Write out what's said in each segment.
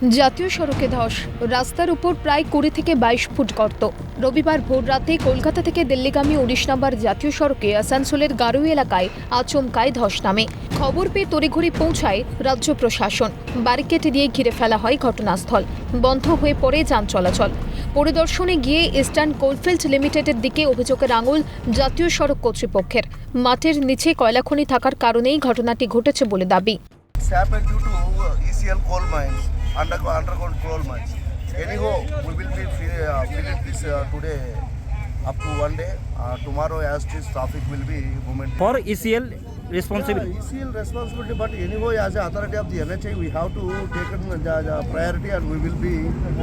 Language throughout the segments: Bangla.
জাতীয় সড়কে ধস। রাস্তার উপর প্রায় কুড়ি থেকে বাইশ ফুট গর্ত। রবিবার ভোর রাতে কলকাতা থেকে দিল্লিগামী উনিশ নম্বর জাতীয় সড়কে আসানসোলের গারুই এলাকায় আচমকায় ধস নামে। খবর পেয়ে তড়িঘড়ি পৌঁছায় রাজ্য প্রশাসন। ব্যারিকেড দিয়ে ঘিরে ফেলা হয় ঘটনাস্থল। বন্ধ হয়ে পড়ে যান চলাচল। পরিদর্শনে গিয়ে ইস্টার্ন কোলফিল্ড লিমিটেডের দিকে অভিযোগের আঙুল জাতীয় সড়ক কর্তৃপক্ষের। মাঠের নিচে কয়লাখনি থাকার কারণেই ঘটনাটি ঘটেছে বলে দাবি। It's happened due to uh, ECL coal mines, under, underground coal mines. Anyhow, we will be uh, filling this uh, today up to one day. Uh, tomorrow, as this traffic will be movement. for ECL responsibility. Yeah, ECL responsibility, but anyway, as an authority of the NHA, we have to take the, the priority and we will be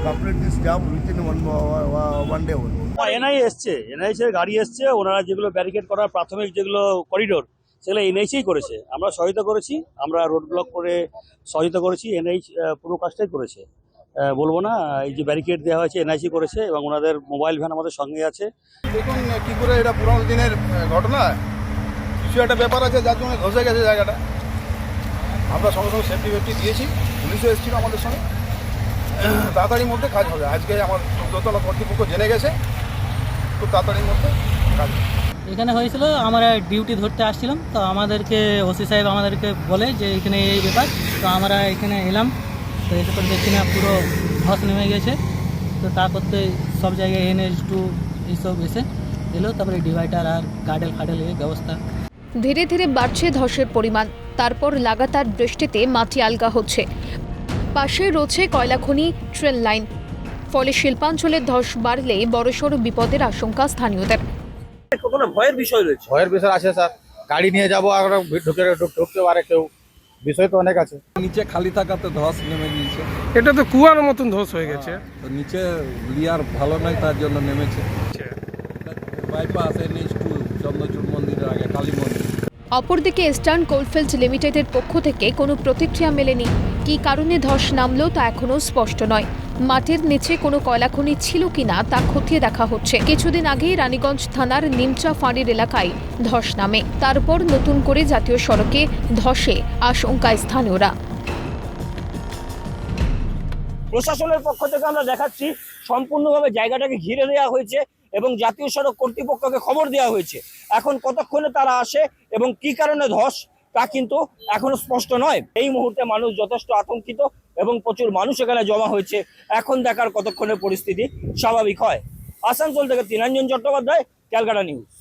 complete this job within one uh, one day only. NI এসছে এনআইসি এর গাড়ি এসছে ওনারা যেগুলো ব্যারিকেড করার প্রাথমিক যেগুলো করিডোর সেগুলো এনআইসি করেছে। আমরা সহায়তা করেছি, আমরা রোড ব্লক করে সহায়তা করেছি এনআইচ পুরো কাজটাই করেছে। বলব না, এই যে ব্যারিকেড দেওয়া হয়েছে এনআইসি করেছে এবং ওনাদের মোবাইল ভ্যান আমাদের সঙ্গে আছে। দেখুন কি করে এটা পুরোনো দিনের ঘটনা? কিছু একটা ব্যাপার আছে, যার জন্য ধসে গেছে জায়গাটা। আমরা সঙ্গে সঙ্গে সেফটি ফেফটি দিয়েছি, পুলিশও এসেছিল আমাদের সঙ্গে। তাড়াতাড়ির মধ্যে কাজ হবে। আজকে আমার দোতলা কর্তৃপক্ষ জেনে গেছে। খুব তাড়াতাড়ির মধ্যে কাজ। এখানে হয়েছিল আমরা ডিউটি ধরতে আসছিলাম তো আমাদেরকে ওসি সাহেব আমাদেরকে বলে যে এখানে এই ব্যাপার তো আমরা এখানে এলাম তো এসে পরে দেখছি না পুরো ধস নেমে গেছে তো তারপর তো সব জায়গায় এনএস টু এইসব এসে এলো তারপরে ডিভাইডার আর গার্ডেল ফাডেল এই ব্যবস্থা। ধীরে ধীরে বাড়ছে ধসের পরিমাণ তারপর লাগাতার বৃষ্টিতে মাটি আলগা হচ্ছে। পাশে রয়েছে কয়লাখনি ট্রেন লাইন ফলে শিল্পাঞ্চলের ধস বাড়লে বড়সড় বিপদের আশঙ্কা স্থানীয়দের। ভয়ের বিষয় রয়েছে? ভয়ের বিষয় আছে স্যার। গাড়ি নিয়ে যাব আর ঢুকে ঢুক- ঢুকতে পারে কেউ। বিষয় তো অনেক আছে। নিচে খালি থাকাতে ধস নেমে গিয়েছে। এটা তো কুয়ার মতন ধস হয়ে গেছে। তো নিচে লিয়ার ভালো নয় তার জন্য নেমেছে। বাইপাস এনএইচ টু চন্দ্রচূড় মন্দিরের আগে কালী মন্দির। অপরদিকে ইস্টার্ন কোলফিল্ড লিমিটেডের পক্ষ থেকে কোনো প্রতিক্রিয়া মেলেনি। কি কারণে ধস নামলো তা এখনও স্পষ্ট নয়। মাটির নিচে কোনো কয়লাখনি ছিল কিনা তা খতিয়ে দেখা হচ্ছে। কিছুদিন আগেই রানীগঞ্জ থানার নিমচা ফাঁড়ির এলাকায় ধস নামে। তারপর নতুন করে জাতীয় সড়কে ধসে আশঙ্কায় স্থানীয়রা। প্রশাসনের পক্ষ থেকে আমরা দেখাচ্ছি, সম্পূর্ণভাবে জায়গাটাকে ঘিরে দেওয়া হয়েছে। এবং জাতীয় সড়ক কর্তৃপক্ষকে খবর দেওয়া হয়েছে। এখন কতক্ষণে তারা আসে এবং কি কারণে ধস, তা কিন্তু এখনও স্পষ্ট নয়। এই মুহূর্তে মানুষ যথেষ্ট আতঙ্কিত এবং প্রচুর মানুষ এখানে জমা হয়েছে। এখন দেখার কতক্ষণে পরিস্থিতি স্বাভাবিক হয়। আসানসোল থেকে তিনাঞ্জন চট্টোপাধ্যায়, ক্যালকাটা নিউজ।